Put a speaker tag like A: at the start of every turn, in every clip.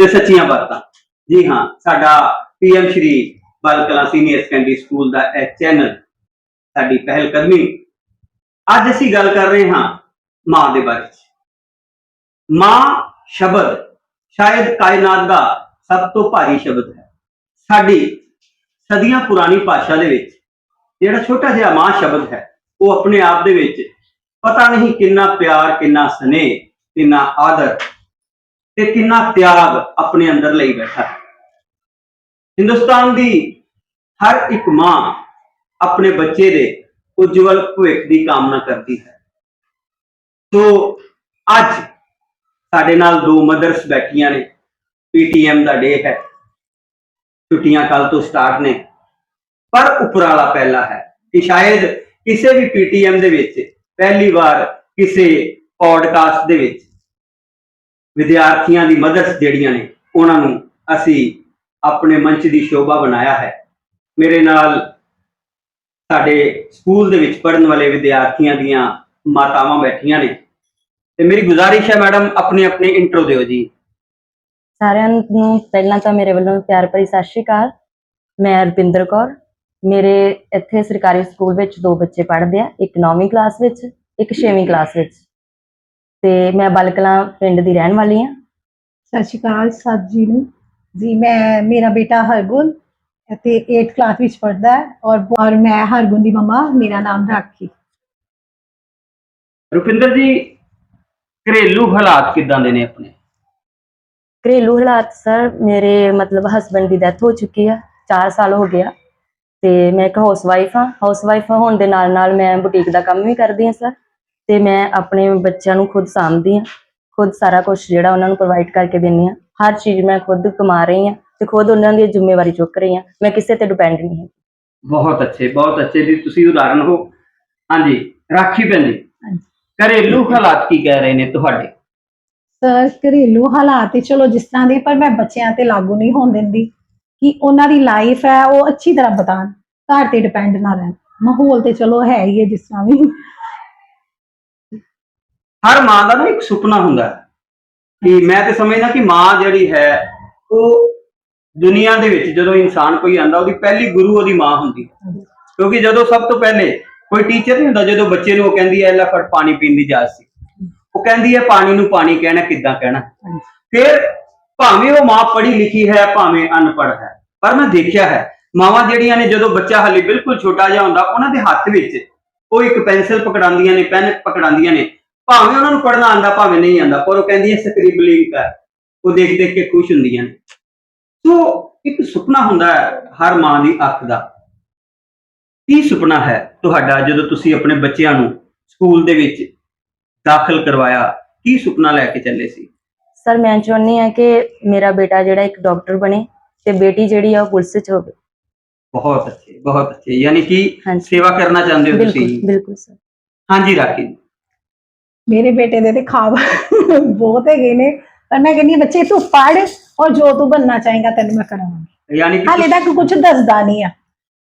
A: ਤੇ ਸੱਚੀਆਂ ਬਾਤਾਂ। ਜੀ ਹਾਂ, ਸਾਡਾ ਪੀਐਮ ਸ਼੍ਰੀ ਬਾਲ ਕਲਾ ਸੀਨੀਅਰ ਸੈਕੰਡਰੀ ਸਕੂਲ ਦਾ ਇਹ ਚੈਨਲ, ਸਾਡੀ ਪਹਿਲ ਕਦਮੀ ਅੱਜ ਅਸੀਂ ਗੱਲ ਕਰ ਰਹੇ ਹਾਂ ਮਾਂ ਦੇ ਬਾਰੇ 'ਚ ਮਾਂ ਸ਼ਬਦ ਸ਼ਾਇਦ ਕਾਇਨਾਤ ਦਾ ਸਭ ਤੋਂ ਭਾਰੀ ਸ਼ਬਦ ਹੈ। ਸਾਡੀ ਸਦੀਆਂ ਪੁਰਾਣੀ ਭਾਸ਼ਾ ਦੇ ਵਿੱਚ ਜਿਹੜਾ ਛੋਟਾ ਜਿਹਾ ਮਾਂ ਸ਼ਬਦ ਹੈ, ਉਹ ਆਪਣੇ ਆਪ ਦੇ ਵਿੱਚ ਪਤਾ ਨਹੀਂ ਕਿੰਨਾ ਪਿਆਰ, ਕਿੰਨਾ ਸਨੇਹ, ਕਿੰਨਾ ਆਦਰ ਤੇ ਕਿੰਨਾ ਤਿਆਗ ਆਪਣੇ ਅੰਦਰ ਲਈ ਬੈਠਾ ਹੈ। ਹਿੰਦੁਸਤਾਨ ਦੀ ਹਰ ਇੱਕ ਮਾਂ ਆਪਣੇ ਬੱਚੇ ਦੇ ਉਜਵਲ ਭਵਿੱਖ ਦੀ ਕਾਮਨਾ ਕਰਦੀ ਹੈ। ਸੋ ਅੱਜ ਸਾਡੇ ਨਾਲ ਦੋ ਮਦਰਸ ਬੈਠੀਆਂ ਨੇ, ਪੀਟੀਐਮ ਦਾ ਡੇ ਹੈ। ਛੁੱਟੀਆਂ ਕੱਲ ਤੋਂ ਸਟਾਰਟ ਨੇ। ਪਰ ਉਪਰਾਲਾ ਪਹਿਲਾ ਹੈ ਕਿ ਸ਼ਾਇਦ ਕਿਸੇ ਵੀ ਪੀਟੀਐਮ ਦੇ ਵਿੱਚ ਪਹਿਲੀ ਵਾਰ ਕਿਸੇ ਪੋਡਕਾਸਟ ਦੇ ਵਿੱਚ ਵਿਦਿਆਰਥੀਆਂ ਦੀ ਮਦਰਸ ਜਿਹੜੀਆਂ ਨੇ, ਉਹਨਾਂ ਨੂੰ ਅਸੀਂ ਆਪਣੇ ਮੰਚ ਦੀ ਸ਼ੋਭਾ ਬਣਾਇਆ ਹੈ। ਮੇਰੇ ਨਾਲ ਸਾਡੇ ਸਕੂਲ ਦੇ ਵਿੱਚ ਪੜ੍ਹਨ ਵਾਲੇ ਵਿਦਿਆਰਥੀਆਂ ਦੀਆਂ ਮਾਤਾਵਾਂ ਬੈਠੀਆਂ ਨੇ। ਤੇ ਮੇਰੀ ਗੁਜ਼ਾਰਿਸ਼ ਹੈ ਮੈਡਮ, ਆਪਣੇ ਆਪਣੇ ਇੰਟਰੋ ਦਿਓ ਜੀ।
B: ਸਾਰਿਆਂ ਨੂੰ ਪਹਿਲਾਂ ਤਾਂ ਮੇਰੇ ਵੱਲੋਂ ਪਿਆਰ ਭਰੀ ਸਤਿ ਸ਼੍ਰੀ ਅਕਾਲ। ਮੈਂ ਰਪਿੰਦਰ ਕੌਰ। ਮੇਰੇ ਇੱਥੇ ਸਰਕਾਰੀ ਸਕੂਲ ਵਿੱਚ ਦੋ ਬੱਚੇ ਪੜ੍ਹਦੇ ਆ, ਇੱਕ 9ਵੀਂ ਕਲਾਸ ਵਿੱਚ, ਇੱਕ 6ਵੀਂ ਕਲਾਸ ਵਿੱਚ। ਤੇ ਮੈਂ ਬਲਕਲਾਂ ਪਿੰਡ ਦੀ ਰਹਿਣ ਵਾਲੀ ਹਾਂ।
C: ਸਤਿ ਸ਼੍ਰੀ ਅਕਾਲ ਸਤ ਜੀ ਨੂੰ। ਜੀ ਮੈਂ ਮੇਰਾ ਬੇਟਾ ਹਰਗੁਣ ਅਤੇ 8th ਕਲਾਸ ਵਿੱਚ ਪੜ੍ਹਦਾ ਹੈ ਔਰ ਔਰ ਮੈਂ ਹਰਗੁਣ ਦੀ ਮਮਾ ਮੇਰਾ ਨਾਮ ਰਾਖੀ।
A: ਰੁਪਿੰਦਰ ਜੀ ਘਰੇਲੂ ਹਾਲਾਤ ਕਿਦਾਂ ਦੇ ਨੇ ਆਪਣੇ?
B: ਘਰੇਲੂ ਹਾਲਾਤ ਸਰ ਮੇਰੇ ਮਤਲਬ ਹਸਬੰਡ ਦੀ ਡੈਥ ਹੋ ਚੁੱਕੀ ਆ 4 ਸਾਲ ਹੋ ਗਿਆ ਤੇ ਮੈਂ ਇੱਕ ਹਾਊਸਵਾਈਫ ਹਾਂ। ਹਾਊਸਵਾਈਫ ਹੋਣ ਦੇ ਨਾਲ ਨਾਲ ਮੈਂ ਬੁਟੀਕ ਦਾ ਕੰਮ ਵੀ ਕਰਦੀ ਹਾਂ ਸਰ। ਤੇ ਮੈਂ ਆਪਣੇ ਬੱਚਿਆਂ ਨੂੰ ਖੁਦ ਸਾਂਭਦੀ ਹਾਂ ਖੁਦ ਸਾਰਾ ਕੁਝ ਜਿਹੜਾ ਉਹਨਾਂ ਨੂੰ ਪ੍ਰੋਵਾਈਡ ਕਰਕੇ ਦਿੰਦੀ ਹਾਂ। ਹਰ ਚੀਜ਼ ਮੈਂ ਖੁਦ ਕਮਾ ਰਹੀ ਹਾਂ ਤੇ ਖੁਦ ਉਹਨਾਂ ਦੀ ਜ਼ਿੰਮੇਵਾਰੀ ਚੁੱਕ ਰਹੀ ਹਾਂ। ਮੈਂ ਕਿਸੇ ਤੇ ਡਿਪੈਂਡ ਨਹੀਂ ਹਾਂ
A: ਬਹੁਤ ਅੱਛੇ ਬਹੁਤ ਅੱਛੇ ਜੀ। ਤੁਸੀਂ ਉਦਾਹਰਨ ਹੋ। ਹਾਂਜੀ ਰਾਖੀ ਭੈਣ ਜੀ।
C: ਹਾਂਜੀ।
A: ਘਰੇਲੂ ਹਾਲਾਤ ਕੀ ਕਹਿ ਰਹੇ ਨੇ ਤੁਹਾਡੇ?
C: ਸਰ ਘਰੇਲੂ ਹਾਲਾਤ ਤੇ ਚਲੋ ਜਿਸ ਤਰ੍ਹਾਂ ਦੇ ਪਰ ਮੈਂ ਬੱਚਿਆਂ ਤੇ ਲਾਗੂ ਨਹੀਂ ਹੋਣ ਦਿੰਦੀ ਕਿ ਉਹਨਾਂ ਦੀ ਲਾਈਫ ਹੈ ਉਹ ਅੱਛੀ ਤਰ੍ਹਾਂ ਬਤਾਣ। ਘਰ ਤੇ ਡਿਪੈਂਡ ਨਾ ਰਹਿਣ। ਮਾਹੌਲ ਤੇ ਚਲੋ ਹੈ ਹੀ ਹੈ ਜਿਸ ਤਰ੍ਹਾਂ ਵੀ।
A: ਹਰ ਮਾਂ ਦਾ ਨਾ ਇੱਕ ਸੁਪਨਾ ਹੁੰਦਾ ਹੈ ਕਿ ਮੈਂ ਤੇ ਸਮਝਦਾ ਕਿ ਮਾਂ ਜਿਹੜੀ ਹੈ, ਉਹ ਦੁਨੀਆ ਦੇ ਵਿੱਚ ਜਦੋਂ ਇਨਸਾਨ ਕੋਈ ਆਂਦਾ ਉਹਦੀ ਪਹਿਲੀ ਗੁਰੂ ਉਹਦੀ ਮਾਂ ਹੁੰਦੀ ਹੈ। ਕਿਉਂਕਿ ਜਦੋਂ ਸਭ ਤੋਂ ਪਹਿਲੇ ਕੋਈ ਟੀਚਰ ਨਹੀਂ ਹੁੰਦਾ, ਜਦੋਂ ਬੱਚੇ ਨੂੰ ਉਹ ਕਹਿੰਦੀ ਹੈ, ਲੈ ਫੜ ਪਾਣੀ ਪੀਣ ਦੀ ਜਾਚ ਸੀ। ਉਹ ਕਹਿੰਦੀ ਹੈ, ਪਾਣੀ ਨੂੰ ਪਾਣੀ ਕਹਿਣਾ, ਕਿੱਦਾਂ ਕਹਿਣਾ? ਫਿਰ ਭਾਵੇਂ ਉਹ ਮਾਂ ਪੜ੍ਹੀ ਲਿਖੀ ਹੈ, ਭਾਵੇਂ ਅਨਪੜ੍ਹ ਹੈ, ਪਰ ਮੈਂ ਦੇਖਿਆ ਹੈ, ਮਾਵਾਂ ਜਿਹੜੀਆਂ ਨੇ ਜਦੋਂ ਬੱਚਾ ਹਲੇ ਬਿਲਕੁਲ ਛੋਟਾ ਜਿਹਾ ਹੁੰਦਾ, ਉਹਨਾਂ ਦੇ ਹੱਥ ਵਿੱਚ ਉਹ ਇੱਕ ਪੈਨਸਲ ਪਕੜਾਉਂਦੀਆਂ ਨੇ, ਪੈਨ ਪਕੜਾਉਂਦੀਆਂ ਨੇ। ਭਾਵੇਂ ਉਹਨਾਂ ਨੂੰ ਪੜ੍ਹਨਾ ਆਂਦਾ ਭਾਵੇਂ ਨਹੀਂ ਆਂਦਾ ਪਰ ਉਹ ਕਹਿੰਦੀਆਂ ਸਕ੍ਰਿਬਲਿੰਗ ਕਰ। ਉਹ ਦੇਖ ਦੇਖ ਕੇ ਖੁਸ਼ ਹੁੰਦੀਆਂ ਨੇ। ਸੋ ਇੱਕ ਸੁਪਨਾ ਹੁੰਦਾ ਹੈ ਹਰ ਮਾਂ ਦੀ ਅੱਖ ਦਾ। ਕੀ ਸੁਪਨਾ ਹੈ ਤੁਹਾਡਾ ਜਦੋਂ ਤੁਸੀਂ ਆਪਣੇ ਬੱਚਿਆਂ ਨੂੰ ਸਕੂਲ ਦੇ ਵਿੱਚ ਦਾਖਲ ਕਰਵਾਇਆ? ਕੀ ਸੁਪਨਾ ਲੈ ਕੇ ਚੱਲੇ ਸੀ?
B: ਸਰ ਮੈਂ ਚਾਹੁੰਦੀ ਹਾਂ ਕਿ ਮੇਰਾ ਬੇਟਾ ਜਿਹੜਾ ਇੱਕ ਡਾਕਟਰ ਬਣੇ ਤੇ ਬੇਟੀ ਜਿਹੜੀ ਆ ਉਹ ਪੁਲਿਸ 'ਚ ਹੋਵੇ।
A: ਬਹੁਤ ਅੱਛੇ ਬਹੁਤ ਅੱਛੇ। ਯਾਨੀ ਕਿ
B: ਹਾਂਜੀ।
A: ਸੇਵਾ ਕਰਨਾ ਚਾਹੁੰਦੇ ਹੋ
B: ਬਿਲਕੁਲ
A: ਤੁਸੀਂ?
B: ਬਿਲਕੁਲ ਸਰ।
A: ਹਾਂਜੀ ਜੀ।
C: ਮੇਰੇ ਬੇਟੇ ਦੇ ਤੇ ਖਾਬ ਬਹੁਤ ਹੈਗੇ ਨੇ। ਪਰ ਮੈਂ ਕਹਿੰਦੀ ਬੱਚੇ ਤੂੰ ਪੜ੍ਹ ਔਰ ਜੋ ਤੂੰ ਬੰਨਣਾ ਚਾਹੇਗਾ ਤੈਨੂੰ ਮੈਂ ਕਰਾਂਗੀ।
A: ਯਾਨੀ ਕਿ
C: ਹਾਲੇ ਤੱਕ ਕੁਝ ਦੱਸਦਾ ਨਹੀਂ ਆ।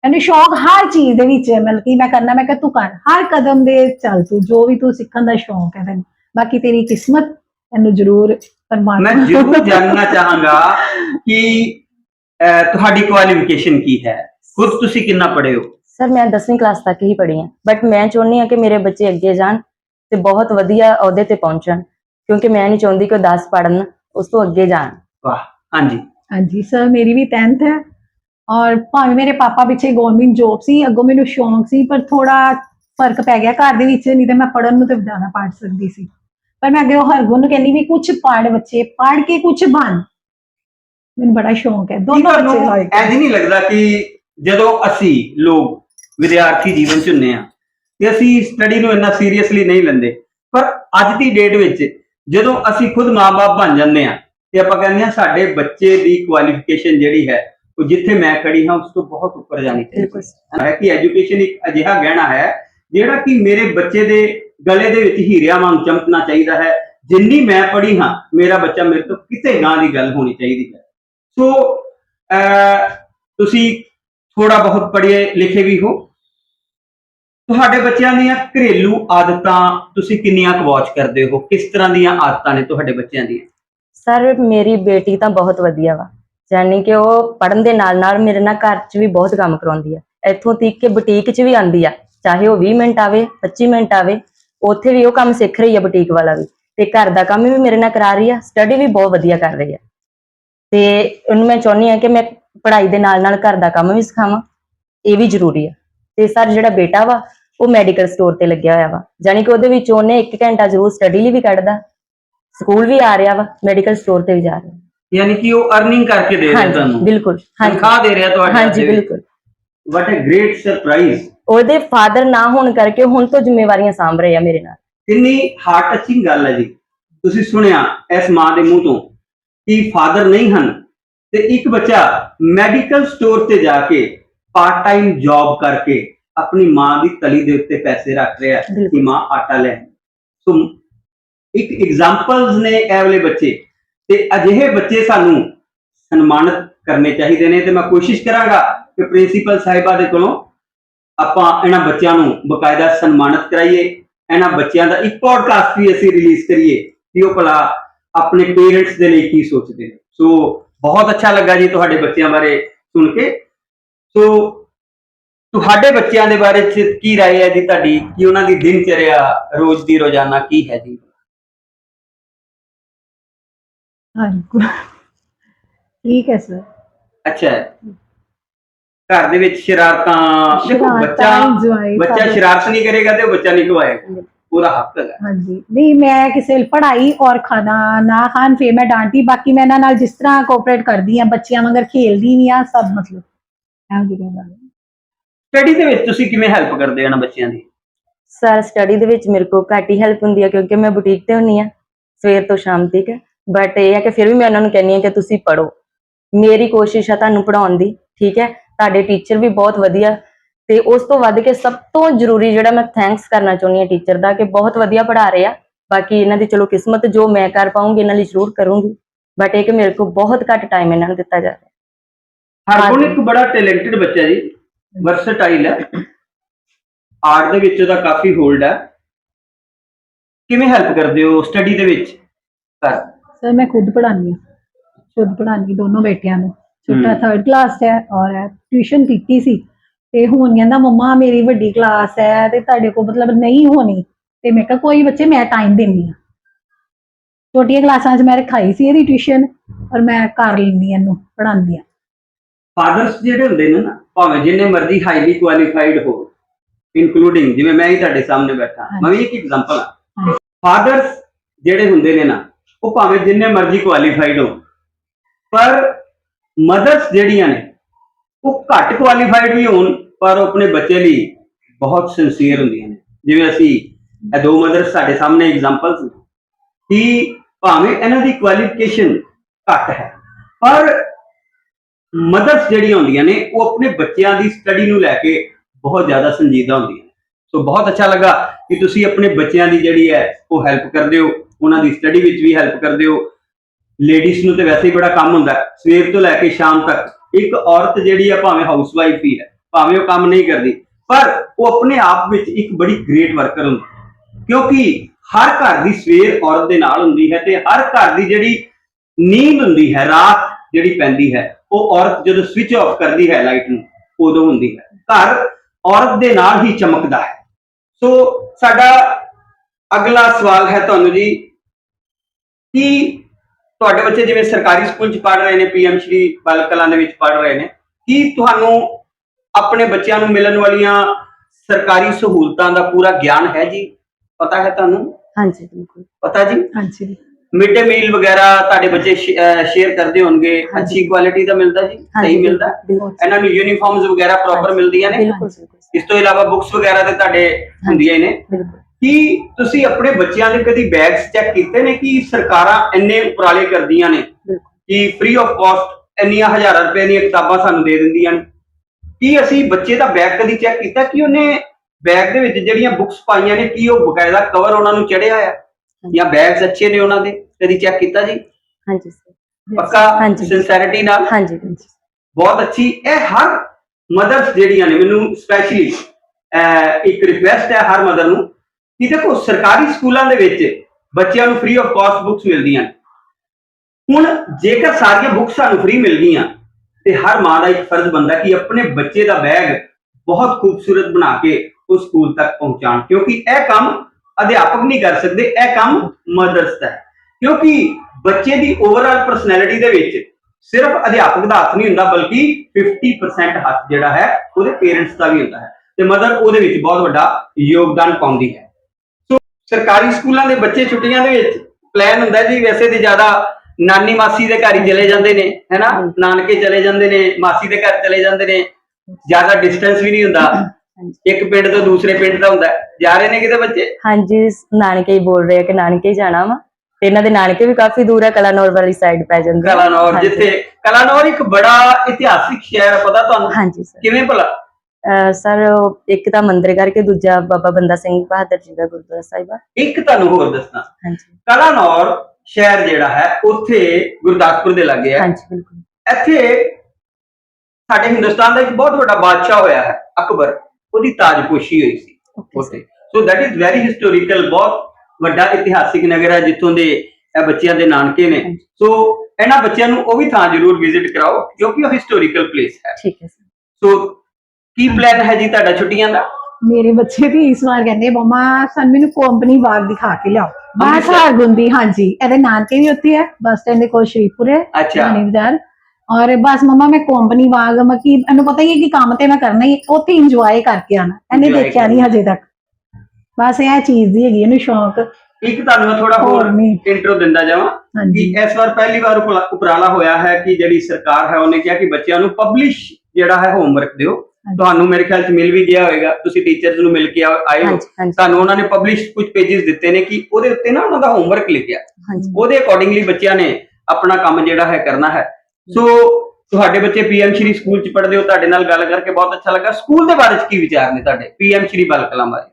C: ਮੈਨੂੰ ਸ਼ੌਕ ਹਰ ਚੀਜ਼ ਦੇ ਵਿੱਚ ਹੈ। ਮਤਲਬ ਕਿ ਮੈਂ ਕਰਨਾ ਮੈਂ ਕਿ ਤੂੰ ਕਰ। ਹਰ ਕਦਮ ਦੇ ਚੱਲ ਤੂੰ ਜੋ ਵੀ ਤੂੰ ਸਿੱਖਣ ਦਾ ਸ਼ੌਕ ਹੈ ਤੈਨੂੰ। ਬਾਕੀ ਤੇਰੀ ਕਿਸਮਤ ਤੈਨੂੰ ਜ਼ਰੂਰ
A: ਮੈਂ
C: ਪਰਮਾਤਮਾ
A: ਜ਼ਰੂਰ ਜਾਣਨਾ ਚਾਹਾਂਗਾ ਕਿ ਤੁਹਾਡੀ ਕੁਆਲੀਫਿਕੇਸ਼ਨ ਕੀ ਹੈ? ਖੁਦ ਤੁਸੀਂ ਕਿੰਨਾ ਪੜ੍ਹੇ ਹੋ?
B: ਸਰ ਮੈਂ 10ਵੀਂ ਕਲਾਸ ਤੱਕ ਹੀ ਪੜ੍ਹੀ ਹਾਂ। ਬਟ ਮੈਂ ਚਾਹੁੰਦੀ ਹਾਂ ਕਿ ਮੇਰੇ ਬੱਚੇ ਅੱਗੇ ਜਾਣ। ਤੇ ਬਹੁਤ ਵਧੀਆ ਅਹੁਦੇ ਤੇ ਪਹੁੰਚਣ ਕਿਉਂਕਿ ਮੈਂ ਨਹੀਂ ਚਾਹੁੰਦੀ ਕਿ ਉਹ 10 ਪੜ੍ਹਨ ਉਸ ਤੋਂ ਅੱਗੇ ਜਾਣ।
A: ਵਾਹ ਹਾਂਜੀ।
C: ਹਾਂਜੀ ਸਰ ਮੇਰੀ ਵੀ 10th ਹੈ ਔਰ ਭਾਵੇਂ ਮੇਰੇ ਪਾਪਾ ਪਿੱਛੇ ਗਵਰਨਮੈਂਟ ਜੋਬ ਸੀ ਅੱਗੋਂ ਮੈਨੂੰ ਸ਼ੌਂਕ ਸੀ ਪਰ ਥੋੜਾ ਫ਼ਰਕ ਪੈ ਗਿਆ ਘਰ ਦੇ ਵਿੱਚ ਨਹੀਂ ਤੇ ਮੈਂ ਪੜਨ ਨੂੰ ਤੇ ਜ਼ਿਆਦਾ ਪੜ ਸਕਦੀ ਸੀ। ਪਰ ਮੈਂ ਅੱਗੇ ਉਹ ਹਰਗੁਣ ਨੂੰ ਕਹਿੰਦੀ ਵੀ ਕੁਝ ਪੜ ਬੱਚੇ ਪੜ ਕੇ ਕੁਝ ਬਣ। ਮੈਨੂੰ ਬੜਾ ਸ਼ੌਂਕ ਹੈ ਦੋਨੋਂ ਬੱਚੇ ਲਾਇਕ।
A: ਇੰਝ ਨਹੀਂ ਲੱਗਦਾ ਕਿ ਜਦੋਂ ਅਸੀਂ ਲੋਕ ਵਿਦਿਆਰਥੀ ਜੀਵਨ ਚ ਹੁੰਨੇ ਆ ਤੇ ਅਸੀਂ ਸਟੱਡੀ ਨੂੰ ਇੰਨਾ ਸੀਰੀਅਸਲੀ ਨਹੀਂ ਲੈਂਦੇ। ਪਰ ਅੱਜ ਦੀ ਡੇਟ ਵਿੱਚ ਜਦੋਂ ਅਸੀਂ ਖੁਦ ਮਾਪੇ ਬਣ ਜਾਂਦੇ ਆ ਤੇ ਆਪਾਂ ਕਹਿੰਦੇ ਆ ਸਾਡੇ ਬੱਚੇ ਦੀ ਕੁਆਲੀਫਿਕੇਸ਼ਨ ਜਿਹੜੀ ਹੈ ਉਹ ਜਿੱਥੇ ਮੈਂ ਖੜੀ ਹਾਂ ਉਸ ਤੋਂ ਬਹੁਤ ਉੱਪਰ ਜਾਣੀ ਚਾਹੀਦੀ ਹੈ। ਕਿ ਐਜੂਕੇਸ਼ਨ ਇੱਕ ਅਜਿਹਾ ਗਹਿਣਾ ਹੈ ਜਿਹੜਾ ਕਿ ਮੇਰੇ ਬੱਚੇ ਦੇ ਗਲੇ ਦੇ ਵਿੱਚ ਹੀਰਿਆਂ ਵਾਂਗ ਚਮਕਣਾ ਚਾਹੀਦਾ ਹੈ। ਜਿੰਨੀ ਮੈਂ ਪੜ੍ਹੀ ਹਾਂ ਮੇਰਾ ਬੱਚਾ ਮੇਰੇ ਤੋਂ ਕਿਤੇ ਗਾਂ ਦੀ ਗੱਲ ਹੋਣੀ ਚਾਹੀਦੀ ਹੈ। ਸੋ ਤੁਸੀਂ ਥੋੜਾ ਬਹੁਤ ਪੜ੍ਹੇ ਲਿਖੇ ਵੀ ਹੋ ਤੁਹਾਡੇ ਬੱਚਿਆਂ ਦੀਆਂ ਘਰੇਲੂ ਆਦਤਾਂ ਤੁਸੀਂ ਕਿੰਨੀਆਂ ਕੁ ਵਾਚ ਕਰਦੇ ਹੋ? ਕਿਸ ਤਰ੍ਹਾਂ ਦੀਆਂ ਆਦਤਾਂ ਨੇ ਤੁਹਾਡੇ ਬੱਚਿਆਂ ਦੀਆਂ?
B: ਸਰ ਮੇਰੀ ਬੇਟੀ ਤਾਂ ਬਹੁਤ ਵਧੀਆ ਵਾ। ਯਾਨੀ ਕਿ ਉਹ ਪੜਨ ਦੇ ਨਾਲ ਨਾਲ ਮੇਰੇ ਨਾਲ ਘਰ 'ਚ ਵੀ ਬਹੁਤ ਕੰਮ ਕਰਾਉਂਦੀ ਆ। ਇੱਥੋਂ ਤੱਕ ਕਿ ਬੁਟੀਕ 'ਚ ਵੀ ਆਂਦੀ ਆ। ਚਾਹੇ ਉਹ 20 ਮਿੰਟ ਆਵੇ 25 ਮਿੰਟ ਆਵੇ, ਉੱਥੇ ਵੀ ਉਹ ਕੰਮ ਸਿੱਖ ਰਹੀ ਆ ਬੁਟੀਕ ਵਾਲਾ ਵੀ। ਤੇ ਘਰ ਦਾ ਕੰਮ ਵੀ ਮੇਰੇ ਨਾਲ ਕਰਾ ਰਹੀ ਆ। ਸਟੱਡੀ ਵੀ ਬਹੁਤ ਵਧੀਆ ਕਰ ਰਹੀ ਆ। ਤੇ ਉਹਨੂੰ ਮੈਂ ਚਾਹੁੰਦੀ ਆ ਕਿ ਮੈਂ ਪੜ੍ਹਾਈ ਦੇ ਨਾਲ ਨਾਲ ਘਰ ਦਾ ਕੰਮ ਵੀ ਸਿਖਾਵਾਂ। ਇਹ ਵੀ ਜ਼ਰੂਰੀ ਆ। ਤੇ ਸਰ ਜਿਹੜਾ ਬੇਟਾ ਵਾ ਉਹ ਮੈਡੀਕਲ ਸਟੋਰ ਤੇ ਲੱਗਿਆ ਹੋਇਆ ਵਾ। ਯਾਨੀ ਕਿ ਉਹਦੇ ਵਿੱਚ ਉਹਨੇ 1 ਘੰਟਾ ਜ਼ਰੂਰ ਸਟੱਡੀ ਲਈ ਵੀ ਕੱਢਦਾ। ਸਕੂਲ ਵੀ ਆ ਰਿਹਾ ਵਾ ਮੈਡੀਕਲ ਸਟੋਰ ਤੇ ਵੀ ਜਾ ਰਿਹਾ।
A: ਯਾਨੀ ਕਿ ਉਹ ਅਰਨਿੰਗ ਕਰਕੇ ਦੇ ਰਿਹਾ ਤੁਹਾਨੂੰ।
B: ਬਿਲਕੁਲ
A: ਤਨਖਾਹ ਦੇ ਰਿਹਾ ਤੁਹਾਡੇ
B: ਹਾਂਜੀ ਬਿਲਕੁਲ।
A: ਵਾਟ ਅ ਗ੍ਰੇਟ ਸਰਪ੍ਰਾਈਜ਼
B: ਉਹਦੇ ਫਾਦਰ ਨਾ ਹੋਣ ਕਰਕੇ ਹੁਣ ਤੋਂ ਜ਼ਿੰਮੇਵਾਰੀਆਂ ਸਾਂਭ ਰਹੇ ਆ ਮੇਰੇ ਨਾਲ।
A: ਕਿੰਨੀ ਹਾਰਟ ਟੱਚਿੰਗ ਗੱਲ ਹੈ ਜੀ। ਤੁਸੀਂ ਸੁਣਿਆ ਇਸ ਮਾਂ ਦੇ ਮੂੰਹ ਤੋਂ ਕਿ ਫਾਦਰ ਨਹੀਂ ਹਨ ਤੇ ਇੱਕ ਬੱਚਾ ਮੈਡੀਕਲ ਸਟੋਰ ਤੇ ਜਾ ਕੇ ਪਾਰਟ ਟਾਈਮ ਜੌਬ ਕਰਕੇ ਆਪਣੀ ਮਾਂ ਦੀ ਤਲੀ ਦੇ ਉੱਤੇ ਪੈਸੇ ਰੱਖ ਰਿਹਾ ਕਿ। ਮਾਂ ਆਟਾ ਲੈ ਸੋ ਇੱਕ ਐਗਜ਼ਾਮਪਲਸ ਨੇ ਇਹ ਵਾਲੇ ਬੱਚੇ। ਤੇ ਅਜਿਹੇ ਬੱਚੇ ਸਾਨੂੰ ਸਨਮਾਨਿਤ ਕਰਨੇ ਚਾਹੀਦੇ ਨੇ ਤੇ ਮੈਂ ਕੋਸ਼ਿਸ਼ ਕਰਾਂਗਾ ਕਿ ਪ੍ਰਿੰਸੀਪਲ ਸਾਹਿਬਾ ਦੇ ਕੋਲੋਂ ਆਪਾਂ ਇਹਨਾਂ ਬੱਚਿਆਂ ਨੂੰ ਬਕਾਇਦਾ ਸਨਮਾਨਿਤ ਕਰਾਈਏ। ਇਹਨਾਂ ਬੱਚਿਆਂ ਦਾ ਇੱਕ ਪੋਡਕਾਸਟ ਵੀ ਅਸੀਂ ਰਿਲੀਜ਼ ਕਰੀਏ ਕਿ ਉਹ ਭਲਾ ਆਪਣੇ ਪੇਰੈਂਟਸ ਦੇ ਲਈ ਕੀ ਸੋਚਦੇ ਨੇ। ਸੋ ਬਹੁਤ ਅੱਛਾ ਲੱਗਾ ਜੀ ਤੁਹਾਡੇ ਬੱਚਿਆਂ ਬਾਰੇ ਸੁਣ ਕੇ। ਸੋ ਤੁਹਾਡੇ ਬੱਚਿਆਂ ਦੇ ਬਾਰੇ ਚ ਕੀ ਰਾਏ ਹੈ ਜੀ ਤੁਹਾਡੀ? ਕਿ ਉਹਨਾਂ ਦੀ ਦਿਨ ਚਰਿਆ ਰੋਜ਼ ਦੀ ਰੋਜ਼ਾਨਾ ਕੀ ਹੈ ਜੀ?
C: ਹਾਂਜੀ। ਠੀਕ ਹੈ ਸਰ।
A: ਅੱਛਾ। ਘਰ ਦੇ ਵਿੱਚ ਸ਼ਰਾਰਤਾਂ ਦੇਖੋ ਬੱਚਾ
C: ਸ਼ਰਾਰਤਾਂ enjoy
A: ਬੱਚਾ
C: ਕਰਦੇ-
A: ਸ਼ਰਾਰਤ ਨਹੀਂ ਕਰੇਗਾ ਤੇ ਉਹ ਬੱਚਾ ਨਹੀਂ ਖਵਾਏਗਾ। ਉਹਦਾ ਹੱਕ ਹੈਗਾ।
C: ਹਾਂਜੀ। ਨਹੀਂ ਮੈਂ ਕਿਸੇ ਵੇਲੇ ਪੜ੍ਹਾਈ ਔਰ ਖਾਣਾ ਨਾ ਖਾਣ ਫੇ ਮੈਂ ਡਾਂਟੀ ਬਾਕੀ ਮੈਂ ਇਹਨਾਂ ਨਾਲ ਜਿਸ ਤਰ੍ਹਾਂ ਕੋਆਪਰੇਟ ਕਰਦੀ ਆ ਬੱਚਿਆਂ ਵਾਂਗਰ ਖੇਲਦੀ ਨਹੀਂ ਆ ਸਭ ਮਤਲਬ। ਇਹੋ ਜਿਹੀ ਗੱਲ ਹੈ
A: ਸਟੱਡੀ ਦੇ ਵਿੱਚ ਤੁਸੀਂ ਕਿਵੇਂ ਹੈਲਪ ਕਰਦੇ ਹੋ ਇਹਨਾਂ ਬੱਚਿਆਂ ਦੀ?
B: ਸਰ ਸਟੱਡੀ ਦੇ ਵਿੱਚ ਮੇਰੇ ਕੋਲ ਘੱਟ ਹੀ ਹੈਲਪ ਹੁੰਦੀ ਹੈ ਕਿਉਂਕਿ ਮੈਂ ਬੁਟੀਕ ਤੇ ਹੁੰਨੀ ਆ ਸਵੇਰ ਤੋਂ ਸ਼ਾਮ ਤੱਕ। ਬਟ ਇਹ ਹੈ ਕਿ ਫਿਰ ਵੀ ਮੈਂ ਉਹਨਾਂ ਨੂੰ ਕਹਿੰਨੀ ਆ ਕਿ ਤੁਸੀਂ ਪੜੋ ਮੇਰੀ ਕੋਸ਼ਿਸ਼ ਹੈ ਤੁਹਾਨੂੰ ਪੜਾਉਣ ਦੀ ਠੀਕ ਹੈ? ਤੁਹਾਡੇ ਟੀਚਰ ਵੀ ਬਹੁਤ ਵਧੀਆ। ਤੇ ਉਸ ਤੋਂ ਵੱਧ ਕੇ ਸਭ ਤੋਂ ਜ਼ਰੂਰੀ ਜਿਹੜਾ ਮੈਂ ਥੈਂਕਸ ਕਰਨਾ ਚਾਹੁੰਦੀ ਹਾਂ ਟੀਚਰ ਦਾ ਕਿ ਬਹੁਤ ਵਧੀਆ ਪੜ੍ਹਾ ਰਹੇ ਆ। ਬਾਕੀ ਇਹਨਾਂ ਦੀ ਚਲੋ ਕਿਸਮਤ ਜੋ ਮੈਂ ਕਰ ਪਾਉਂਗੀ ਇਹਨਾਂ ਲਈ ਜ਼ਰੂਰ ਕਰੂੰਗੀ। ਬਟ ਇਹ ਕਿ ਮੇਰੇ ਕੋਲ ਬਹੁਤ ਘੱਟ ਟਾਈਮ ਇਹਨਾਂ ਨੂੰ ਦਿੱਤਾ ਜਾ ਰਿਹਾ।
A: ਹਰਗੁਣ
B: ਹਾਂਜੀ।
A: ਇੱਕ ਬੜਾ ਟੈਲੈਂਟਡ ਬੱਚਾ ਜੀ। ਵਰਸਟਾਈਲ ਹੈ। ਆਰਟ ਦੇ ਵਿੱਚ ਉਹਦਾ ਕਾਫੀ ਹੋਲਡ ਹੈ। ਕਿਵੇਂ ਹੈਲਪ ਕਰਦੇ ਹੋ ਸਟੱਡੀ ਦੇ ਵਿੱਚ? ਘਰ
C: ਸਰ ਮੈਂ ਖੁਦ ਪੜ੍ਹਾਉਂਦੀ ਹਾਂ। ਖੁਦ ਪੜ੍ਹਾਉਂਦੀ ਦੋਨੋਂ ਬੇਟਿਆਂ ਨੂੰ। ਛੋਟਾ
A: ਹਮ।
C: ਥਰਡ ਕਲਾਸ ਹੈ ਔਰ ਟਿਊਸ਼ਨ ਕੀਤੀ ਸੀ। ਤੇ ਹੁਣ ਕਹਿੰਦਾ ਮੰਮਾ ਮੇਰੀ ਵੱਡੀ ਕਲਾਸ ਹੈ ਤੇ ਤੁਹਾਡੇ ਕੋਲ ਮਤਲਬ ਨਹੀਂ ਹੋਣੀ। ਤੇ ਮੈਂ ਕਿਹਾ ਕੋਈ ਬੱਚੇ ਮੈਂ ਟਾਈਮ ਦਿੰਦੀ ਆ ਛੋਟੀਆਂ ਕਲਾਸਾਂ 'ਚ ਮੈਂ ਰਖਾਈ ਸੀ ਇਹਦੀ ਟਿਊਸ਼ਨ ਔਰ ਮੈਂ ਕਰ ਲੈਂਦੀ ਇਹਨੂੰ ਪੜ੍ਹਾਉਂਦੀ ਆ
A: ਫਾਦਰਸ ਜਿਹੜੇ ਹੁੰਦੇ ਨੇ ਨਾ ਭਾਵੇਂ ਜਿੰਨੇ ਮਰਜ਼ੀ ਹਾਈਲੀ ਕੁਆਲੀਫਾਈਡ ਹੋ ਇਨਕਲੂਡਿੰਗ ਜਿਵੇਂ ਮੈਂ ਹੀ ਤੁਹਾਡੇ ਸਾਹਮਣੇ ਬੈਠਾ। ਮੈਂ ਵੀ ਇੱਕ ਐਗਜ਼ਾਮਪਲ
C: ਹਾਂਜੀ।
A: ਫਾਦਰਸ ਜਿਹੜੇ ਹੁੰਦੇ ਨੇ ਨਾ ਉਹ ਭਾਵੇਂ ਜਿੰਨੇ ਮਰਜ਼ੀ ਕੁਆਲੀਫਾਈਡ ਹੋ ਪਰ ਮਦਰਸ ਜਿਹੜੀਆਂ ਨੇ ਉਹ ਘੱਟ ਕੁਆਲੀਫਾਈਡ ਵੀ ਹੋਣ ਪਰ ਆਪਣੇ ਬੱਚੇ ਲਈ ਬਹੁਤ ਸਿੰਸੀਅਰ ਹੁੰਦੀਆਂ ਨੇ ਜਿਵੇਂ ਅਸੀਂ ਇਹ ਦੋ ਮਦਰਸ ਸਾਡੇ ਸਾਹਮਣੇ ਐਗਜ਼ਾਮਪਲਸ ਨੇ ਕਿ ਭਾਵੇਂ ਇਹਨਾਂ ਦੀ ਕੁਆਲੀਫਿਕੇਸ਼ਨ ਘੱਟ ਹੈ ਪਰ ਮਦਰਸ ਜਿਹੜੀਆਂ ਹੁੰਦੀਆਂ ਨੇ, ਉਹ ਆਪਣੇ ਬੱਚਿਆਂ ਦੀ ਸਟੱਡੀ ਨੂੰ ਲੈ ਕੇ ਬਹੁਤ ਜ਼ਿਆਦਾ ਸੰਜੀਦਾ ਹੁੰਦੀਆਂ ਸੋ ਬਹੁਤ ਅੱਛਾ ਲੱਗਾ ਕਿ ਤੁਸੀਂ ਆਪਣੇ ਬੱਚਿਆਂ ਦੀ ਜਿਹੜੀ ਹੈ, ਉਹ ਹੈਲਪ ਕਰਦੇ ਹੋ, ਉਹਨਾਂ ਦੀ ਸਟੱਡੀ ਵਿੱਚ ਵੀ ਹੈਲਪ ਕਰਦੇ ਹੋ। ਲੇਡੀਜ਼ ਨੂੰ ਤੇ ਵੈਸੇ ਹੀ ਬੜਾ ਕੰਮ ਹੁੰਦਾ, ਸਵੇਰ ਤੋਂ ਲੈ ਕੇ ਸ਼ਾਮ ਤੱਕ। ਇੱਕ ਔਰਤ ਜਿਹੜੀ ਹੈ ਭਾਵੇਂ ਹਾਊਸਵਾਈਫ ਹੀ ਹੈ, ਭਾਵੇਂ ਉਹ ਕੰਮ ਨਹੀਂ ਕਰਦੀ, ਪਰ ਉਹ ਆਪਣੇ ਆਪ ਵਿੱਚ ਇੱਕ ਬੜੀ ਗ੍ਰੇਟ ਵਰਕਰ ਹੁੰਦੀ ਕਿਉਂਕਿ ਹਰ ਘਰ ਦੀ ਸਵੇਰ ਔਰਤ ਦੇ ਨਾਲ ਹੁੰਦੀ ਹੈ ਤੇ ਹਰ ਘਰ ਦੀ ਜਿਹੜੀ ਨੀਂਦ ਹੁੰਦੀ ਹੈ, ਰਾਤ ਜਿਹੜੀ ਪੈਂਦੀ ਹੈ ਉਹ ਔਰਤ ਜਦੋਂ ਸਵਿਚ ਆਫ ਕਰਦੀ ਹੈ ਲਾਈਟ ਨੂੰ ਉਦੋਂ ਹੁੰਦੀ ਹੈ। ਘਰ ਔਰਤ ਦੇ ਨਾਲ ਹੀ ਚਮਕਦਾ ਹੈ। ਸੋ ਸਾਡਾ ਅਗਲਾ ਸਵਾਲ ਹੈ ਤੁਹਾਨੂੰ ਜੀ ਕਿ ਤੁਹਾਡੇ ਬੱਚੇ ਜਿਵੇਂ ਸਰਕਾਰੀ ਸਕੂਲ ਚ ਪੜ੍ਹ ਰਹੇ ਨੇ ਪੀਐਮ ਸ਼੍ਰੀ ਬਾਲ ਕਲਾਂ ਦੇ ਵਿੱਚ ਪੜ੍ਹ ਰਹੇ ਨੇ ਕੀ ਤੁਹਾਨੂੰ ਆਪਣੇ ਬੱਚਿਆਂ ਨੂੰ ਮਿਲਣ ਵਾਲੀਆਂ ਸਰਕਾਰੀ ਸਹੂਲਤਾਂ ਦਾ ਪੂਰਾ ਗਿਆਨ ਹੈ ਜੀ? ਪਤਾ ਹੈ ਤੁਹਾਨੂੰ?
B: ਹਾਂਜੀ ਬਿਲਕੁਲ।
A: ਪਤਾ ਜੀ?
C: ਹਾਂਜੀ।
A: ਮਿਡ ਡੇ ਮੀਲ ਵਗੈਰਾ ਤੁਹਾਡੇ ਬੱਚੇ ਸ਼ੇਅਰ ਕਰਦੇ ਹੋਣਗੇ। ਅੱਛੀ ਕੁਆਲਿਟੀ ਦਾ ਮਿਲਦਾ ਜੀ ਸਹੀ ਮਿਲਦਾ। ਇਹਨਾਂ ਨੂੰ ਯੂਨੀਫਾਰਮਸ ਵਗੈਰਾ ਪ੍ਰੋਪਰ। ਮਿਲਦੀਆਂ ਨੇ। ਇਸ ਤੋਂ ਇਲਾਵਾ ਬੁੱਕਸ ਵਗੈਰਾ ਤੇ ਤੁਹਾਡੇ ਹੁੰਦੀਆਂ ਹੀ ਨੇ। ਕੀ ਤੁਸੀਂ ਆਪਣੇ ਬੱਚਿਆਂ ਦੇ ਕਦੀ ਬੈਗਸ ਚੈੱਕ ਕੀਤੇ ਨੇ ਕਿ ਸਰਕਾਰਾਂ ਇੰਨੇ ਉਪਰਾਲੇ ਕਰਦੀਆਂ ਨੇ? ਕਿ ਫ੍ਰੀ ਆਫ ਕਾਸਟ ਇੰਨੀਆਂ ਹਜ਼ਾਰਾਂ ਰੁਪਏ ਦੀਆਂ ਕਿਤਾਬਾਂ ਸਾਨੂੰ ਦੇ ਦਿੰਦੀਆਂ ਨੇ? ਕੀ ਅਸੀਂ ਬੱਚੇ ਦਾ ਬੈਗ ਕਦੀ ਚੈੱਕ ਕੀਤਾ ਕਿ ਉਹਨੇ ਬੈਗ ਦੇ ਵਿੱਚ ਜਿਹੜੀਆਂ ਬੁੱਕਸ ਪਾਈਆਂ ਨੇ ਕੀ ਉਹ ਬਕਾਇਦਾ ਕਵਰ ਉਹਨਾਂ ਨੂੰ ਚੜਿਆ ਆ? ਜਾਂ ਬੈਗਸ ਅੱਛੇ ਨੇ ਉਹਨਾਂ ਦੇ? ਕਦੀ ਚੈੱਕ ਕੀਤਾ ਜੀ?
B: ਹਾਂਜੀ ਸਰ
A: ਪੱਕਾ
B: ਹਾਂਜੀ।
A: ਸਿੰਸੈਰਿਟੀ ਨਾਲ?
B: ਹਾਂਜੀ ਬਿਲਕੁਲ
A: ਬਹੁਤ ਅੱਛੀ। ਇਹ ਹਰ ਮਦਰਸ ਜਿਹੜੀਆਂ ਨੇ ਮੈਨੂੰ ਸਪੈਸ਼ਲੀ ਇੱਕ ਰਿਕੁਐਸਟ ਹੈ ਹਰ ਮਦਰ ਨੂੰ ਕਿ ਦੇਖੋ ਸਰਕਾਰੀ ਸਕੂਲਾਂ ਦੇ ਵਿੱਚ ਬੱਚਿਆਂ ਨੂੰ ਫ੍ਰੀ ਆਫ ਕਾਸਟ ਬੁੱਕਸ ਮਿਲਦੀਆਂ ਨੇ। ਹੁਣ ਜੇਕਰ ਸਾਰੀਆਂ ਬੁੱਕਸ ਸਾਨੂੰ ਫ੍ਰੀ ਮਿਲ ਗਈਆਂ ਤੇ ਹਰ ਮਾਂ ਦਾ ਇੱਕ ਫਰਜ਼ ਬਣਦਾ ਕਿ ਆਪਣੇ ਬੱਚੇ ਦਾ ਬੈਗ ਬਹੁਤ ਖੂਬਸੂਰਤ ਬਣਾ ਕੇ ਉਸ ਸਕੂਲ ਤੱਕ ਪਹੁੰਚਾਉਣ। ਕਿਉਂਕਿ ਇਹ ਕੰਮ ਅਧਿਆਪਕ ਨਹੀਂ ਕਰ ਸਕਦੇ, ਇਹ ਕੰਮ ਮਦਰਸ ਦਾ ਕਿਉਂਕਿ ਬੱਚੇ ਦੀ ਓਵਰਆਲ ਪਰਸਨੈਲਿਟੀ ਦੇ ਵਿੱਚ ਸਿਰਫ ਅਧਿਆਪਕ ਦਾ ਹੱਥ ਨਹੀਂ ਹੁੰਦਾ, ਬਲਕਿ 50% ਹੱਥ ਜਿਹੜਾ ਹੈ, ਉਹਦੇ ਪੇਰੈਂਟਸ ਦਾ ਵੀ ਹੁੰਦਾ ਹੈ। ਤੇ ਮਦਰ ਉਹਦੇ ਵਿੱਚ ਬਹੁਤ ਵੱਡਾ ਯੋਗਦਾਨ ਪਾਉਂਦੀ ਹੈ। ਸੋ ਸਰਕਾਰੀ ਸਕੂਲਾਂ ਦੇ ਬੱਚੇ ਛੁੱਟੀਆਂ ਦੇ ਵਿੱਚ ਪਲਾਨ ਹੁੰਦਾ ਜੀ, ਵੈਸੇ ਤੇ ਜ਼ਿਆਦਾ ਨਾਨੀ ਮਾਸੀ ਦੇ ਘਰ ਹੀ ਚਲੇ ਜਾਂਦੇ ਨੇ ਹੈਨਾ ਨਾਨਕੇ ਚਲੇ ਜਾਂਦੇ ਨੇ, ਮਾਸੀ ਦੇ ਘਰ ਚਲੇ ਜਾਂਦੇ ਨੇ। ਜ਼ਿਆਦਾ ਡਿਸਟੈਂਸ ਵੀ ਨਹੀਂ ਹੁੰਦਾ। ਇੱਕ ਪਿੰਡ ਤੋਂ ਦੂਸਰੇ ਪਿੰਡ ਦਾ ਹੁੰਦਾ ਹੈ। ਜਾ ਰਹੇ ਨੇ ਕਿਤੇ ਬੱਚੇ?
B: ਹਾਂਜੀ ਨਾਨਕੇ ਹੀ ਬੋਲ ਰਹੇ ਆ ਕਿ ਨਾਨਕੇ ਹੀ ਜਾਣਾ ਵਾ। ਤੇ ਇਹਨਾਂ ਦੇ ਨਾਨਕੇ ਵੀ ਕਾਫੀ ਦੂਰ ਹੈ ਕਲਾਨੌਰ ਵਾਲੀ ਸਾਈਡ ਪੈ ਜਾਂਦੇ ਆ।
A: ਕਲਾਨੌਰ
B: ਹਾਂਜੀ।
A: ਜਿੱਥੇ ਕਲਾਨੌਰ ਇੱਕ ਬੜਾ ਇਤਿਹਾਸਿਕ ਸ਼ਹਿਰ ਹੈ ਪਤਾ ਤੁਹਾਨੂੰ?
B: ਹਾਂਜੀ ਸਰ
A: ਕਿਵੇਂ ਭਲਾ?
B: ਅਹ ਸਰ ਉਹ ਇੱਕ ਤਾਂ ਮੰਦਿਰ ਕਰਕੇ ਦੂਜਾ ਬਾਬਾ ਬੰਦਾ ਸਿੰਘ ਬਹਾਦਰ ਜੀ ਦਾ ਗੁਰਦੁਆਰਾ ਸਾਹਿਬ ਆ।
A: ਇੱਕ ਤੁਹਾਨੂੰ ਹੋਰ ਦੱਸਣਾ
B: ਹਾਂਜੀ।
A: ਕਲਾਨੌਰ ਸ਼ਹਿਰ ਜਿਹੜਾ ਹੈ ਉੱਥੇ ਗੁਰਦਾਸਪੁਰ ਦੇ ਲਾਗੇ ਹੈ
B: ਹਾਂਜੀ ਬਿਲਕੁਲ।
A: ਇੱਥੇ ਸਾਡੇ ਹਿੰਦੁਸਤਾਨ ਦਾ ਇੱਕ ਬਹੁਤ ਵੱਡਾ ਬਾਦਸ਼ਾਹ ਹੋਇਆ ਹੈ ਅਕਬਰ। ਉਹਦੀ ਤਾਜਪੋਸ਼ੀ ਹੋਈ ਸੀ ਉੱਥੇ। So that is very historical ਬਹੁਤ ਵੱਡਾ ਇਤਿਹਾਸਿਕ ਨਗਰ ਹੈ ਜਿੱਥੋਂ ਦੇ ਇਹ ਬੱਚਿਆਂ ਦੇ ਨਾਨਕੇ ਨੇ। ਸੋ ਇਹਨਾਂ ਬੱਚਿਆਂ ਨੂੰ ਉਹ ਵੀ ਥਾਂ ਜ਼ਰੂਰ ਵਿਜ਼ਿਟ ਕਰਾਓ ਕਿਉਂਕਿ ਉਹ ਹਿਸਟੋਰੀਕਲ ਪਲੇਸ ਹੈ।
B: ਠੀਕ ਹੈ ਸਰ
A: ਸੋ ਕੀ ਪਲਾਨ ਹੈ ਜੀ ਤੁਹਾਡਾ ਛੁੱਟੀਆਂ ਦਾ?
C: ਮੇਰੇ ਬੱਚੇ ਵੀ ਇਸ ਵਾਰ ਕਹਿੰਦੇ ਮਮਾ ਸਾਨੂੰ ਮੈਨੂੰ ਕੰਪਨੀ ਬਾਗ ਦਿਖਾ ਕੇ ਲਿਆਓ? ਬਾਹਰ ਗੁੰਦੀ ਹਾਂਜੀ। ਇਹਦੇ ਨਾਨਕੇ ਵੀ ਉੱਥੇ ਹੈ ਬੱਸ ਸਟੈਂਡ ਦੇ ਕੋਲ ਸ਼ਰੀਫਪੁਰ ਹੈ
A: ਅੱਛਾ।
C: ਬਾਜ਼ਾਰ। ਔਰ ਬਸ ਮਮਾ ਮੈਂ ਕੰਪਨੀ ਬਾਗ ਮੈਂ ਕੀ ਇਹਨੂੰ ਪਤਾ ਹੀ ਹੈ ਕਿ ਕੰਮ ਤੇ ਮੈਂ ਕਰਨਾ ਹੀ ਹੈ, ਉੱਥੇ ਇੰਜੋਏ ਕਰਕੇ ਆਣਾ ਇਹਨੇ
A: Enjoy
C: ਦੇਖਿਆ ਨਹੀਂ ਹਜੇ ਤੱਕ। ਬਸ ਇਹ ਚੀਜ਼ ਦੀ ਹੈਗੀ ਇਹਨੂੰ ਸ਼ੌਂਕ।
A: ਇੱਕ ਤੁਹਾਨੂੰ ਮੈਂ ਥੋੜਾ ਹੋਰ
C: ਹੋਰ ਨਹੀਂ।
A: ਇੰਟਰੋ ਦਿੰਦਾ ਜਾਵਾਂ ਕਿ
C: ਹਾਂਜੀ
A: ਇਸ ਵਾਰ ਪਹਿਲੀ ਵਾਰ ਉਪਲਾ- ਉਪਰਾਲਾ ਹੋਇਆ ਹੈ ਕਿ ਜਿਹੜੀ ਸਰਕਾਰ ਹੈ ਉਹਨੇ ਕਿਹਾ ਕਿ ਬੱਚਿਆਂ ਨੂੰ ਪਬਲਿਸ਼ ਜਿਹੜਾ ਹੈ ਹੋਮਵਰਕ ਦਿਓ। ਤੁਹਾਨੂੰ ਮੇਰੇ ਖਿਆਲ ਚ ਮਿਲ ਵੀ ਗਿਆ ਹੋਵੇਗਾ ਤੁਸੀਂ ਟੀਚਰਸ ਨੂੰ ਮਿਲ ਕੇ ਆ- ਆਏ ਹੋ।
B: ਹਾਂਜੀ ਹਾਂਜੀ।
A: ਤੁਹਾਨੂੰ ਉਹਨਾਂ ਨੇ ਪਬਲਿਸ਼ ਕੁਝ ਪੇजेस ਦਿੱਤੇ ਨੇ ਕਿ ਉਹਦੇ ਉੱਤੇ ਨਾ ਉਹਨਾਂ ਦਾ ਹੋਮਵਰਕ ਲਿਖਿਆ।
B: ਹਾਂਜੀ।
A: ਉਹਦੇ ਅਕੋਰਡਿੰਗਲੀ ਬੱਚਿਆਂ ਨੇ ਆਪਣਾ ਕੰਮ ਜਿਹੜਾ ਹੈ ਕਰਨਾ ਹੈ। ਸੋ ਤੁਹਾਡੇ ਬੱਚੇ ਪੀਐਮ ਸ਼੍ਰੀ ਸਕੂਲ ਚ ਪੜ੍ਹਦੇ ਹੋ, ਤੁਹਾਡੇ ਨਾਲ ਗੱਲ ਕਰਕੇ ਬਹੁਤ ਅੱਛਾ ਲੱਗਾ। ਸਕੂਲ ਦੇ ਬਾਰੇ ਚ ਕੀ ਵਿਚਾਰ ਨੇ ਤੁਹਾਡੇ ਪੀਐਮ ਸ਼੍ਰੀ ਬਲਕਲਾਂ ਬਾਰੇ?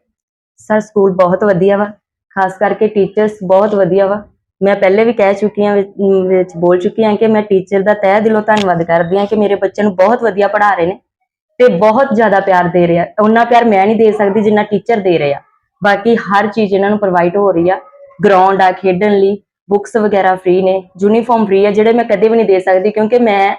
B: ਸਰ ਸਕੂਲ ਬਹੁਤ ਵਧੀਆ ਵਾ। ਖਾਸ ਕਰਕੇ ਟੀਚਰਸ ਬਹੁਤ ਵਧੀਆ ਵਾ। ਮੈਂ ਪਹਿਲੇ ਵੀ ਕਹਿ ਚੁੱਕੀ ਹਾਂ ਵਿੱਚ ਬੋਲ ਚੁੱਕੀ ਹਾਂ ਕਿ ਮੈਂ ਟੀਚਰ ਦਾ ਤਹਿ ਦਿਲੋਂ ਧੰਨਵਾਦ ਕਰਦੀ ਹਾਂ ਕਿ ਮੇਰੇ ਬੱਚੇ ਨੂੰ ਬਹੁਤ ਵਧੀਆ ਪੜ੍ਹਾ ਰਹੇ ਨੇ ਤੇ ਬਹੁਤ ਜ਼ਿਆਦਾ ਪਿਆਰ ਦੇ ਰਿਹਾ ਉਹਨਾਂ ਪਿਆਰ ਮੈਂ ਨਹੀਂ ਦੇ ਸਕਦੀ ਜਿੰਨਾ ਟੀਚਰ ਦੇ ਰਿਹਾ ਬਾਕੀ ਹਰ ਚੀਜ਼ ਇਹਨਾਂ ਨੂੰ ਪ੍ਰੋਵਾਈਡ ਹੋ ਰਹੀ ਆ। ਗਰਾਊਂਡ ਆ, ਖੇਡਣ ਲਈ ਬੁੱਕਸ ਵਗੈਰਾ ਫ੍ਰੀ ਨੇ ਯੂਨੀਫਾਰਮ ਫ੍ਰੀ ਆ ਜਿਹੜੇ ਮੈਂ ਕਦੇ ਵੀ ਨਹੀਂ ਦੇ ਸਕਦੀ ਕਿਉਂਕਿ ਮੈਂ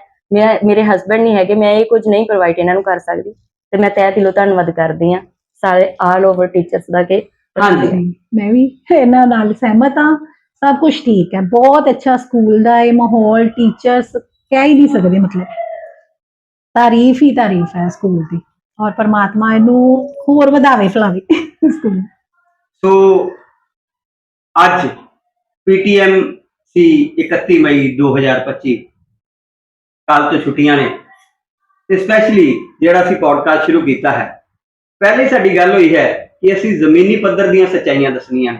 B: ਮੇਰੇ ਹਸਬੰਡ ਨਹੀਂ ਹੈਗੇ ਮੈਂ ਇਹ ਕੁਝ ਨਹੀਂ ਪ੍ਰੋਵਾਈਡ ਇਹਨਾਂ ਨੂੰ ਕਰ ਸਕਦੀ। ਤੇ ਮੈਂ ਤਹਿ ਦਿਲੋਂ ਧੰਨਵਾਦ ਕਰਦੀ ਹਾਂ ਸਾਰੇ ਆਲ ਓਵਰ ਟੀਚਰਸ ਦਾ ਕਿ
A: ਹਾਂਜੀ।
C: ਮੈਂ ਵੀ ਇਹਨਾਂ ਨਾਲ ਸਹਿਮਤ ਹਾਂ ਸਭ ਕੁਝ ਠੀਕ ਹੈ। ਬਹੁਤ ਅੱਛਾ ਸਕੂਲ ਦਾ ਇਹ ਮਾਹੌਲ ਟੀਚਰਸ ਕਹਿ ਹੀ ਨਹੀਂ ਸਕਦੇ ਮਤਲਬ। ਤਾਰੀਫ ਹੀ ਤਾਰੀਫ ਹੈ ਸਕੂਲ ਦੀ ਔਰ ਪਰਮਾਤਮਾ ਇਹਨੂੰ ਹੋਰ ਵਧਾਵੇ ਫਲਾਵੇ ਸਕੂਲ
A: ਸੋ ਅੱਜ ਪੀਟੀਐਮ ਸੀ 31 ਮਈ 2025 ਕੱਲ ਤੋਂ ਛੁੱਟੀਆਂ ਨੇ। ਤੇ ਸਪੈਸ਼ਲੀ ਜਿਹੜਾ ਅਸੀਂ ਪੋਡਕਾਸਟ ਸ਼ੁਰੂ ਕੀਤਾ ਹੈ। ਪਹਿਲੇ ਸਾਡੀ ਗੱਲ ਹੋਈ ਹੈ ਕਿ ਅਸੀਂ ਜ਼ਮੀਨੀ ਪੱਧਰ ਦੀਆਂ ਸੱਚਾਈਆਂ ਦੱਸਣੀਆਂ ਨੇ।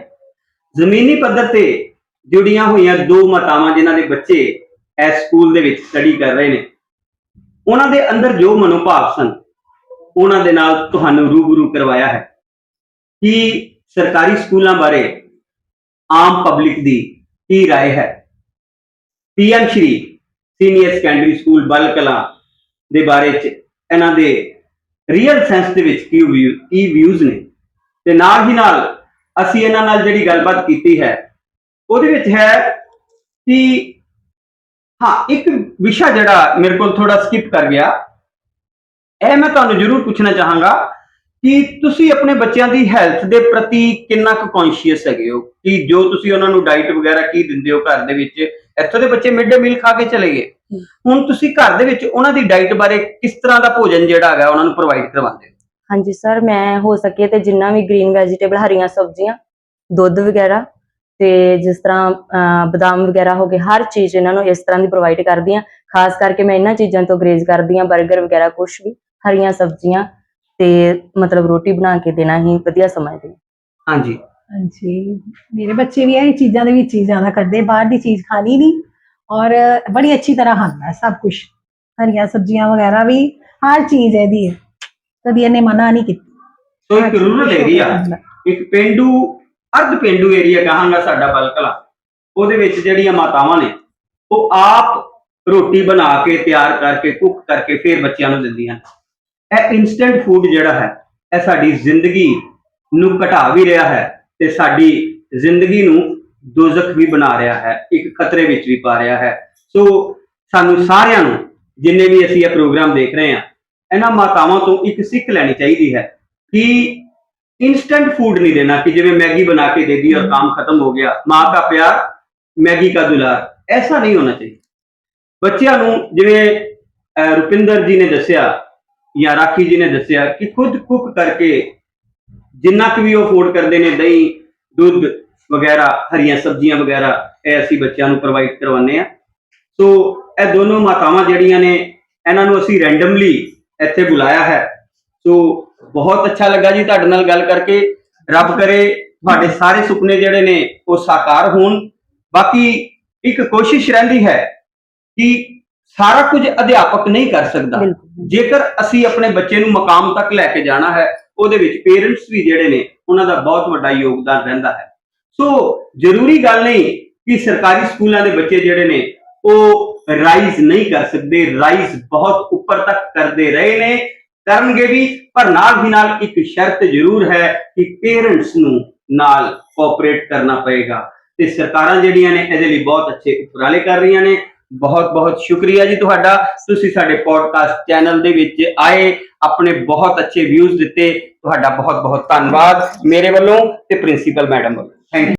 A: ਜ਼ਮੀਨੀ ਪੱਧਰ ਤੇ ਜੁੜੀਆਂ ਹੋਈਆਂ ਦੋ ਮਾਤਾਵਾਂ ਜਿਨ੍ਹਾਂ ਦੇ ਬੱਚੇ ਇਸ ਸਕੂਲ ਦੇ ਵਿੱਚ ਸਟੱਡੀ ਕਰ ਰਹੇ ਨੇ। ਉਹਨਾਂ ਦੇ ਅੰਦਰ ਜੋ ਮਨੋਭਾਵ ਸਨ, ਉਹਨਾਂ ਦੇ ਨਾਲ ਤੁਹਾਨੂੰ ਰੂਬਰੂ ਕਰਵਾਇਆ ਹੈ ਕਿ ਸਰਕਾਰੀ ਸਕੂਲਾਂ ਬਾਰੇ ਆਮ ਪਬਲਿਕ ਦੀ ਕੀ رائے ਹੈ PM Shri senior secondary school Balkala ਦੇ ਬਾਰੇ ਚ ਇਹਨਾਂ ਦੇ ਰੀਅਲ ਸੈਂਸ ਦੇ ਵਿੱਚ ਕੀ ਵਿਊ ਕੀ ਵਿਊਜ਼ ਨੇ ਤੇ ਨਾਲ ਹੀ ਨਾਲ ਅਸੀਂ ਇਹਨਾਂ ਨਾਲ ਜਿਹੜੀ ਗੱਲਬਾਤ ਕੀਤੀ ਹੈ ਉਹਦੇ ਵਿੱਚ ਹੈ ਕਿ ਹਾਂ ਇੱਕ ਵਿਸ਼ਾ ਜਿਹੜਾ ਮੇਰੇ ਕੋਲ ਥੋੜਾ ਸਕਿਪ ਕਰ ਗਿਆ ਇਹ ਮੈਂ ਤੁਹਾਨੂੰ ਜ਼ਰੂਰ ਪੁੱਛਣਾ ਚਾਹਾਂਗਾ ਕਿ ਤੁਸੀਂ ਆਪਣੇ ਬੱਚਿਆਂ ਦੀ ਹੈਲਥ ਦੇ ਪ੍ਰਤੀ ਕਿੰਨਾ ਕੁ ਕੌਨਸ਼ੀਅਸ ਹੈਗੇ ਹੋ? ਕਿ ਜੋ ਤੁਸੀਂ ਉਹਨਾਂ ਨੂੰ ਡਾਈਟ ਵਗੈਰਾ ਕੀ ਦਿੰਦੇ ਹੋ ਘਰ ਦੇ ਵਿੱਚ ਇੱਥੋਂ ਦੇ ਬੱਚੇ ਮਿਡ ਡੇ ਮੀਲ ਖਾ ਕੇ ਚਲੇ ਗਏ। ਹੁਣ ਤੁਸੀਂ ਘਰ ਦੇ ਵਿੱਚ ਉਹਨਾਂ ਦੀ ਡਾਈਟ ਬਾਰੇ ਕਿਸ ਤਰ੍ਹਾਂ ਦਾ ਭੋਜਨ ਜਿਹੜਾ ਹੈਗਾ ਉਹਨਾਂ ਨੂੰ ਪ੍ਰੋਵਾਈਡ ਕਰਵਾਉਂਦੇ ਹੋ?
B: ਹਾਂਜੀ ਸਰ ਮੈਂ ਹੋ ਸਕੇ ਤੇ ਜਿੰਨਾ ਵੀ ਗ੍ਰੀਨ ਵੈਜੀਟੇਬਲ ਹਰੀਆਂ ਸਬਜ਼ੀਆਂ ਦੁੱਧ ਵਗੈਰਾ ਤੇ ਜਿਸ ਤਰ੍ਹਾਂ ਬਦਾਮ ਵਗੈਰਾ ਹੋ ਗਏ ਹਰ ਚੀਜ਼ ਇਹਨਾਂ ਨੂੰ ਇਸ ਤਰ੍ਹਾਂ ਦੀ ਪ੍ਰੋਵਾਈਡ ਕਰਦੀ ਆ ਖਾਸ ਕਰਕੇ ਮੈਂ ਇਹਨਾਂ ਚੀਜ਼ਾਂ ਤੋਂ ਗਰੇਜ਼ ਕਰਦੀ ਆ 버ਗਰ ਵਗੈਰਾ ਕੁਝ ਵੀ ਹਰੀਆਂ ਸਬਜ਼ੀਆਂ ਤੇ ਮਤਲਬ ਰੋਟੀ ਬਣਾ ਕੇ ਦੇਣਾ ਹੀ ਵਧੀਆ ਸਮਝਦੀ।
A: ਹਾਂਜੀ।
C: ਹਾਂਜੀ। ਮੇਰੇ ਬੱਚੇ ਵੀ ਇਹ ਚੀਜ਼ਾਂ ਦੇ ਵਿੱਚ ਹੀ ਜ਼ਿਆਦਾ ਕਰਦੇ ਬਾਹਰ ਦੀ ਚੀਜ਼ ਖਾਣੀ ਨਹੀਂ ਔਰ ਬੜੀ ਅੱਛੀ ਤਰ੍ਹਾਂ ਖਾਂਦਾ ਸਭ ਕੁਝ ਹਰੀਆਂ ਸਬਜ਼ੀਆਂ ਵਗੈਰਾ ਵੀ ਹਰ ਚੀਜ਼ ਇਹਦੀ ਹੈ। ਕਦੀ ਇਹਨੇ ਮਨਾ ਨਹੀਂ ਕੀਤੀ।
A: ਸੋ ਇੱਕ ਰੂਰਲ ਏਰੀਆ ਇੱਕ ਪਿੰਡੂ ਅਰਧ ਪਿੰਡੂ ਏਰੀਆ ਕਹਾਂਗਾ ਸਾਡਾ ਬਲਕਲਾ। ਉਹਦੇ ਵਿੱਚ ਜਿਹੜੀਆਂ ਮਾਤਾਵਾਂ ਨੇ ਉਹ ਆਪ ਰੋਟੀ ਬਣਾ ਕੇ ਤਿਆਰ ਕਰਕੇ ਕੁੱਕ ਕਰਕੇ ਫਿਰ ਬੱਚਿਆਂ ਨੂੰ ਦਿੰਦੀਆਂ ਇਹ ਇਨਸਟੈਂਟ ਫੂਡ ਜਿਹੜਾ ਹੈ ਇਹ ਸਾਡੀ ਜ਼ਿੰਦਗੀ ਨੂੰ ਘਟਾ ਵੀ ਰਿਹਾ ਹੈ ਤੇ ਸਾਡੀ ਜ਼ਿੰਦਗੀ ਨੂੰ ਦੋਜ਼ਖ ਵੀ ਬਣਾ ਰਿਹਾ ਹੈ ਇੱਕ ਖਤਰੇ ਵਿੱਚ ਵੀ ਪਾ ਰਿਹਾ ਹੈ। ਸੋ ਸਾਨੂੰ ਸਾਰਿਆਂ ਨੂੰ ਜਿੰਨੇ ਵੀ ਅਸੀਂ ਇਹ ਪ੍ਰੋਗਰਾਮ ਦੇਖ ਰਹੇ ਹਾਂ ਇਹਨਾਂ ਮਾਤਾਵਾਂ ਤੋਂ ਇੱਕ ਸਿੱਖ ਲੈਣੀ ਚਾਹੀਦੀ ਹੈ ਕਿ इंस्टेंट ਫੂਡ ਨਹੀਂ ਦੇਣਾ ਕਿ ਜਿਵੇਂ ਮੈਗੀ ਬਣਾ ਕੇ दे दी और काम खत्म हो गया माँ का प्यार मैगी का दुलार ऐसा नहीं होना चाहिए ਬੱਚਿਆਂ ਨੂੰ ਜਿਵੇਂ ਰੁਪਿੰਦਰ ਜੀ ਨੇ ਦੱਸਿਆ ਜਾਂ ਰਾਖੀ ਜੀ ਨੇ ਦੱਸਿਆ ਕਿ ਖੁਦ ਕੁੱਕ ਕਰਕੇ ਜਿੰਨਾ ਕੁ ਵੀ ਉਹ ਅਫੋਰਡ ਕਰਦੇ ਨੇ ਦਹੀਂ, ਦੁੱਧ ਵਗੈਰਾ, ਹਰੀਆਂ ਸਬਜ਼ੀਆਂ ਵਗੈਰਾ, ਇਹ ਅਸੀਂ ਬੱਚਿਆਂ ਨੂੰ ਪ੍ਰੋਵਾਈਡ ਕਰਵਾਉਂਦੇ ਆ ਸੋ ਇਹ ਦੋਨੋਂ ਮਾਤਾਵਾਂ ਜਿਹੜੀਆਂ ਨੇ, ਇਹਨਾਂ ਨੂੰ ਅਸੀਂ ਰੈਂਡਮਲੀ ਇੱਥੇ ਬੁਲਾਇਆ ਹੈ। ਸੋ ਬਹੁਤ ਅੱਛਾ ਲੱਗਾ ਜੀ ਤੁਹਾਡੇ ਨਾਲ ਗੱਲ ਕਰਕੇ। ਰੱਬ ਕਰੇ ਤੁਹਾਡੇ ਸਾਰੇ ਸੁਪਨੇ ਜਿਹੜੇ ਨੇ, ਉਹ ਸਾਕਾਰ ਹੋਣ। ਬਾਕੀ ਇੱਕ ਕੋਸ਼ਿਸ਼ ਰਹਿੰਦੀ ਹੈ ਕਿ ਸਾਰਾ ਕੁਝ ਅਧਿਆਪਕ ਨਹੀਂ ਕਰ ਸਕਦਾ। ਜੇਕਰ ਅਸੀਂ ਆਪਣੇ ਬੱਚੇ ਨੂੰ ਮਕਾਮ ਤੱਕ ਲੈ ਕੇ ਜਾਣਾ ਹੈ ਉਹਦੇ ਵਿੱਚ ਪੇਰੈਂਟਸ ਵੀ ਜਿਹੜੇ ਨੇ ਉਹਨਾਂ ਦਾ ਬਹੁਤ ਵੱਡਾ ਯੋਗਦਾਨ ਰਹਿੰਦਾ ਹੈ। ਸੋ ਜ਼ਰੂਰੀ ਗੱਲ ਨਹੀਂ ਕਿ ਸਰਕਾਰੀ ਸਕੂਲਾਂ ਦੇ ਬੱਚੇ ਜਿਹੜੇ ਨੇ ਉਹ ਰਾਈਜ਼ ਨਹੀਂ ਕਰ ਸਕਦੇ ਰਾਈਜ਼ ਬਹੁਤ ਉੱਪਰ ਤੱਕ ਕਰਦੇ ਰਹੇ ਨੇ। ਕਰਨਗੇ ਵੀ ਪਰ ਨਾਲ ਹੀ ਨਾਲ ਇੱਕ ਸ਼ਰਤ ਜ਼ਰੂਰ ਹੈ ਕਿ ਪੇਰੈਂਟਸ ਨੂੰ ਨਾਲ ਕੋਆਪਰੇਟ ਕਰਨਾ ਪਏਗਾ। ਤੇ ਸਰਕਾਰਾਂ ਜਿਹੜੀਆਂ ਨੇ ਇਹਦੇ ਲਈ ਬਹੁਤ ਅੱਛੇ ਉਪਰਾਲੇ ਕਰ ਰਹੀਆਂ ਨੇ। ਬਹੁਤ ਬਹੁਤ ਸ਼ੁਕਰੀਆ ਜੀ ਤੁਹਾਡਾ। ਤੁਸੀਂ ਸਾਡੇ ਪੋਡਕਾਸਟ ਚੈਨਲ ਦੇ ਵਿੱਚ ਆਏ, ਆਪਣੇ ਬਹੁਤ ਅੱਛੇ ਵਿਊਜ਼ ਦਿੱਤੇ। ਤੁਹਾਡਾ ਬਹੁਤ ਬਹੁਤ ਧੰਨਵਾਦ ਮੇਰੇ ਵੱਲੋਂ ਤੇ ਪ੍ਰਿੰਸੀਪਲ ਮੈਡਮ ਵੱਲੋਂ। Thank you